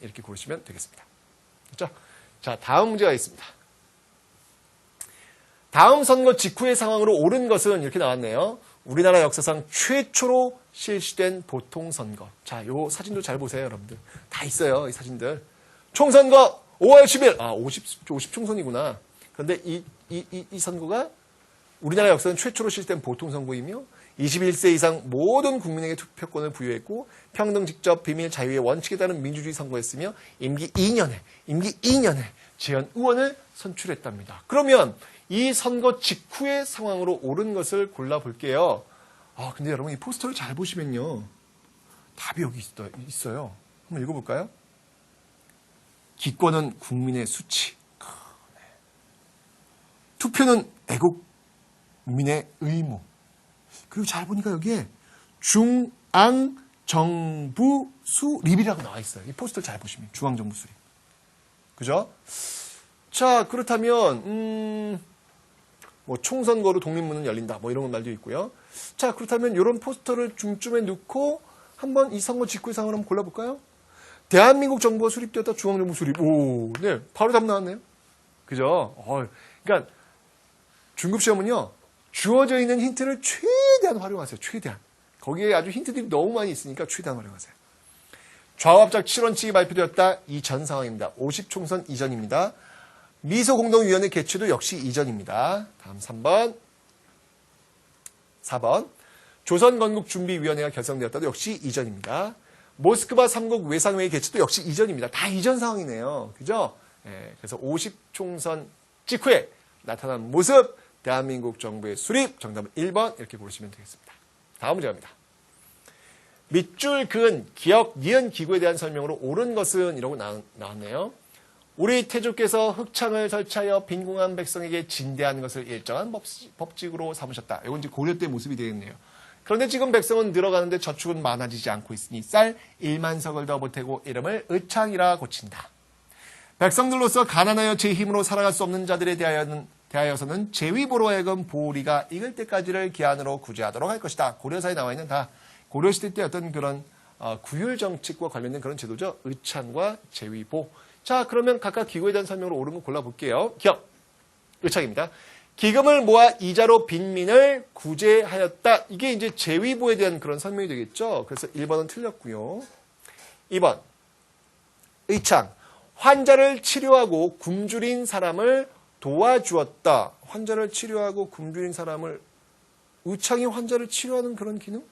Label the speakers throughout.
Speaker 1: 이렇게 고르시면 되겠습니다. 그렇죠? 자, 다음 문제가 있습니다. 다음 선거 직후의 상황으로 옳은 것은 이렇게 나왔네요. 우리나라 역사상 최초로 실시된 보통 선거. 자, 요 사진도 잘 보세요, 여러분들. 다 있어요, 이 사진들. 총선거 5월 10일. 아, 50, 50 총선이구나. 그런데 이, 이, 이, 이 선거가 우리나라 역사는 최초로 실시된 보통 선거이며 21세 이상 모든 국민에게 투표권을 부여했고 평등, 직접, 비밀, 자유의 원칙에 따른 민주주의 선거였으며 임기 2년에 임기 2년에 재현 의원을 선출했답니다. 그러면 이 선거 직후의 상황으로 옳은 것을 골라 볼게요. 아 근데 여러분 이 포스터를 잘 보시면요 답이 여기 있어, 있어요. 한번 읽어볼까요? 기권은 국민의 수치. 크, 네. 투표는 애국민의 의무. 그리고 잘 보니까 여기에 중앙 정부 수립이라고 나와 있어요. 이 포스터 잘 보시면 중앙 정부 수립. 그죠? 자, 그렇다면 음, 뭐 총선거로 독립문은 열린다. 뭐 이런 말도 있고요. 자, 그렇다면 이런 포스터를 중쯤에 넣고 한번 이 선거 직후의 상황을 한번 골라볼까요? 대한민국 정부가 수립되었다. 중앙정부 수립. 오, 네, 바로 답 나왔네요. 그죠? 어, 그러니까 중급 시험은요 주어져 있는 힌트를 최대한 활용하세요. 최대한. 거기에 아주 힌트들이 너무 많이 있으니까 최대한 활용하세요. 좌우합작 7원칙이 발표되었다. 이전 상황입니다. 50총선 이전입니다. 미소공동위원회 개최도 역시 이전입니다. 다음 3번. 4번. 조선건국준비위원회가 결성되었다도 역시 이전입니다. 모스크바 3국 외상회의 개최도 역시 이전입니다. 다 이전 상황이네요. 그죠? 예, 그래서 50총선 직후에 나타난 모습, 대한민국 정부의 수립, 정답은 1번 이렇게 고르시면 되겠습니다. 다음 문제입니다. 밑줄 그은 기억, 니은 기구에 대한 설명으로 옳은 것은 이라고 나, 나왔네요. 우리 태조께서 흑창을 설치하여 빈궁한 백성에게 진대한 것을 일정한 법칙, 으로 삼으셨다. 이건 이제 고려 때 모습이 되겠네요. 그런데 지금 백성은 늘어가는데 저축은 많아지지 않고 있으니 쌀 1만 석을 더 보태고 이름을 의창이라 고친다. 백성들로서 가난하여 제 힘으로 살아갈 수 없는 자들에 대하여는, 대하여서는 제위보로 하여금 보리가 익을 때까지를 기한으로 구제하도록 할 것이다. 고려사에 나와 있는 다 고려시대 때 어떤 그런 어, 구율 정책과 관련된 그런 제도죠. 의창과 제위보. 자, 그러면 각각 기구에 대한 설명으로 옳은 거 골라볼게요. 기업. 의창입니다. 기금을 모아 이자로 빈민을 구제하였다. 이게 이제 제위보에 대한 그런 설명이 되겠죠. 그래서 1번은 틀렸고요. 2번. 의창. 환자를 치료하고 굶주린 사람을 도와주었다. 환자를 치료하고 굶주린 사람을 의창이 환자를 치료하는 그런 기능?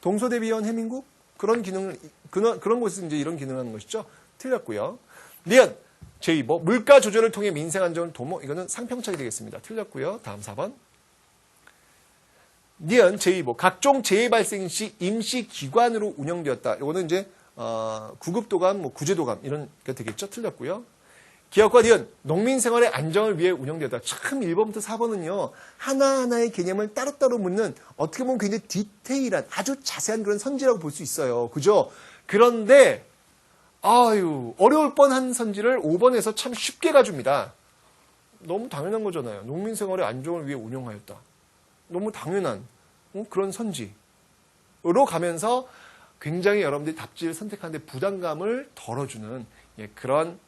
Speaker 1: 동서대비원 해민국? 그런 기능을, 그런, 그런 곳에서 이제 이런 기능을 하는 것이죠. 틀렸고요. 니은. 제2보 뭐 물가 조절을 통해 민생 안정을 도모 이거는 상평착이 되겠습니다. 틀렸고요. 다음 4번. 니은 제2보 뭐 각종 재해 발생 시 임시 기관으로 운영되었다. 이거는 이제 어, 구급도감, 뭐 구제도감 이런 게 되겠죠. 틀렸고요. 기업과 니은 농민 생활의 안정을 위해 운영되었다. 참 1번부터 4번은요. 하나하나의 개념을 따로따로 묻는 어떻게 보면 굉장히 디테일한 아주 자세한 그런 선지라고 볼 수 있어요. 그죠? 그런데 아유, 어려울 뻔한 선지를 5번에서 참 쉽게 가줍니다. 너무 당연한 거잖아요. 농민 생활의 안정을 위해 운영하였다. 너무 당연한 어? 그런 선지로 가면서 굉장히 여러분들이 답지를 선택하는데 부담감을 덜어주는 예, 그런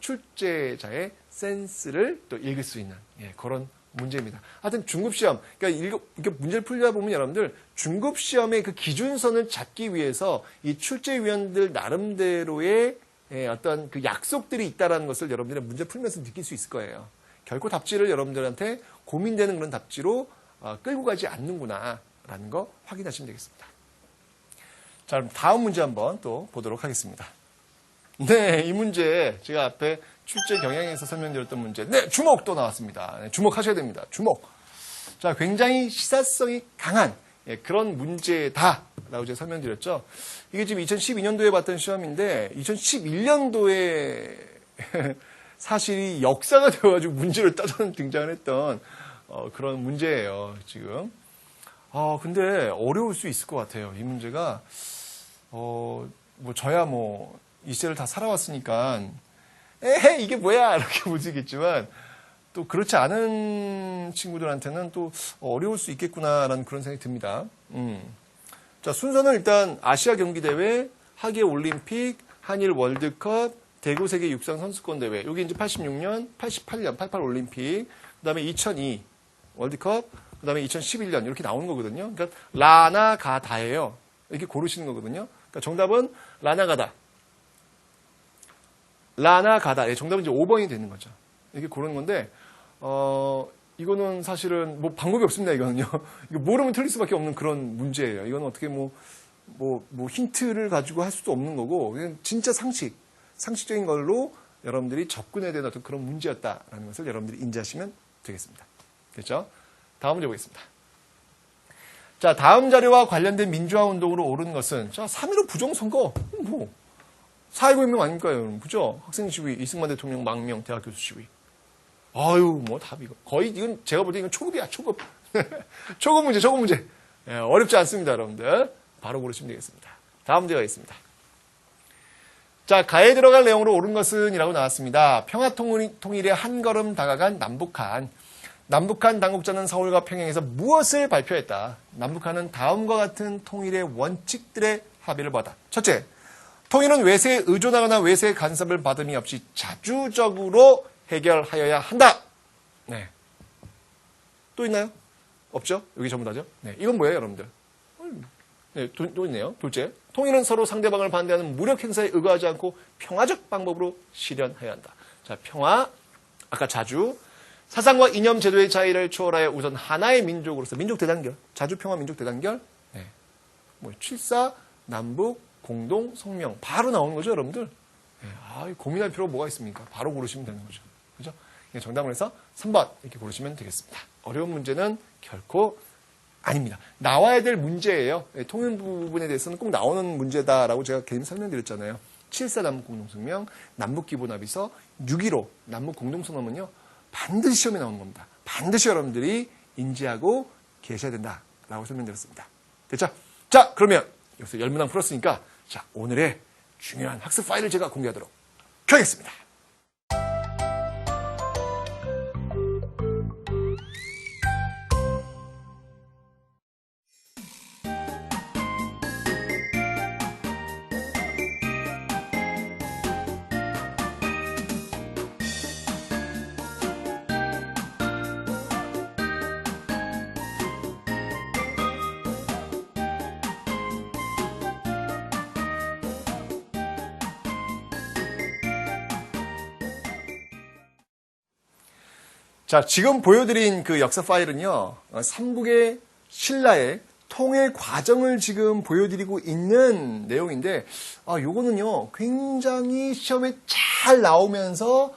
Speaker 1: 출제자의 센스를 또 읽을 수 있는 예, 그런 문제입니다. 하여튼 중급 시험, 그러니까 이렇게 문제를 풀다 보면 여러분들 중급 시험의 그 기준선을 잡기 위해서 이 출제위원들 나름대로의 예, 어떤 그 약속들이 있다는 것을 여러분들이 문제 풀면서 느낄 수 있을 거예요. 결코 답지를 여러분들한테 고민되는 그런 답지로 어, 끌고 가지 않는구나라는 거 확인하시면 되겠습니다. 자, 그럼 다음 문제 한번 또 보도록 하겠습니다. 네, 이 문제 제가 앞에 출제 경향에서 설명드렸던 문제. 네, 주목 또 나왔습니다. 네, 주목하셔야 됩니다. 주목. 자, 굉장히 시사성이 강한 예, 그런 문제다라고 제가 설명드렸죠. 이게 지금 2012년도에 봤던 시험인데 2011년도에 사실이 역사가 되어가지고 문제를 따져 등장을 했던 어, 그런 문제예요. 지금. 어, 근데 어려울 수 있을 것 같아요. 이 문제가 어, 뭐 저야 뭐 이 시대를 다 살아왔으니까 에헤 이게 뭐야 이렇게 보시겠지만 또 그렇지 않은 친구들한테는 또 어려울 수 있겠구나라는 그런 생각이 듭니다. 음. 자 순서는 일단 아시아 경기 대회, 하계 올림픽, 한일 월드컵, 대구 세계 육상 선수권 대회. 여기 이제 86년, 88년, 88 올림픽, 그다음에 2002 월드컵, 그다음에 2011년 이렇게 나오는 거거든요. 그러니까 라나 가다예요. 이렇게 고르시는 거거든요. 그러니까 정답은 라나 가다. 라나 가다. 예, 정답은 이제 5번이 되는 거죠. 이렇게 고르는 건데 어 이거는 사실은 뭐 방법이 없습니다. 이거는요. 이거 모르면 틀릴 수밖에 없는 그런 문제예요. 이거는 어떻게 뭐 뭐, 뭐 힌트를 가지고 할 수도 없는 거고, 그냥 진짜 상식, 상식적인 걸로 여러분들이 접근해야 되는 어떤 그런 문제였다라는 것을 여러분들이 인지하시면 되겠습니다. 됐죠? 다음 문제 보겠습니다. 자, 다음 자료와 관련된 민주화 운동으로 오른 것은, 자, 3.15 부정선거, 뭐, 4.19 혁명 아닙니까, 여러분? 그죠? 학생 시위, 이승만 대통령 망명, 대학 교수 시위. 아유, 뭐 답 이거. 거의 이건 제가 볼 때 이건 초급이야, 초급. 초급 문제, 초급 문제. 예, 어렵지 않습니다, 여러분들. 바로 고르시면 되겠습니다. 다음 문제가 있습니다. 자, 가에 들어갈 내용으로 옳은 것은 이라고 나왔습니다. 평화통일에 한 걸음 다가간 남북한. 남북한 당국자는 서울과 평양에서 무엇을 발표했다? 남북한은 다음과 같은 통일의 원칙들의 합의를 받아. 첫째, 통일은 외세에 의존하거나 외세의 간섭을 받음이 없이 자주적으로 해결하여야 한다. 네. 또 있나요? 없죠? 여기 전부 다죠? 네. 이건 뭐예요, 여러분들? 네, 또, 또 있네요. 둘째, 통일은 서로 상대방을 반대하는 무력 행사에 의거하지 않고 평화적 방법으로 실현해야 한다. 자, 평화, 아까 자주, 사상과 이념 제도의 차이를 초월하여 우선 하나의 민족으로서 민족 대단결, 자주 평화 민족 대단결, 네. 뭐 칠사 남북 공동 성명 바로 나오는 거죠, 여러분들. 네, 아, 고민할 필요가 뭐가 있습니까? 바로 고르시면 되는 거죠. 그죠? 예, 정답을 해서 3번 이렇게 고르시면 되겠습니다. 어려운 문제는 결코 아닙니다. 나와야 될 문제예요. 예, 통일 부분에 대해서는 꼭 나오는 문제다라고 제가 개인 설명드렸잖아요. 7사 남북 공동성명, 남북 기본 합의서, 6.15 남북 공동선언은요. 반드시 시험에 나오는 겁니다. 반드시 여러분들이 인지하고 계셔야 된다라고 설명드렸습니다. 됐죠? 자, 그러면 여기서 열문항 풀었으니까 자, 오늘의 중요한 학습 파일을 제가 공개하도록 하겠습니다. 자, 지금 보여드린 그 역사 파일은요, 어, 삼국의 신라의 통일 과정을 지금 보여드리고 있는 내용인데, 아, 요거는요, 굉장히 시험에 잘 나오면서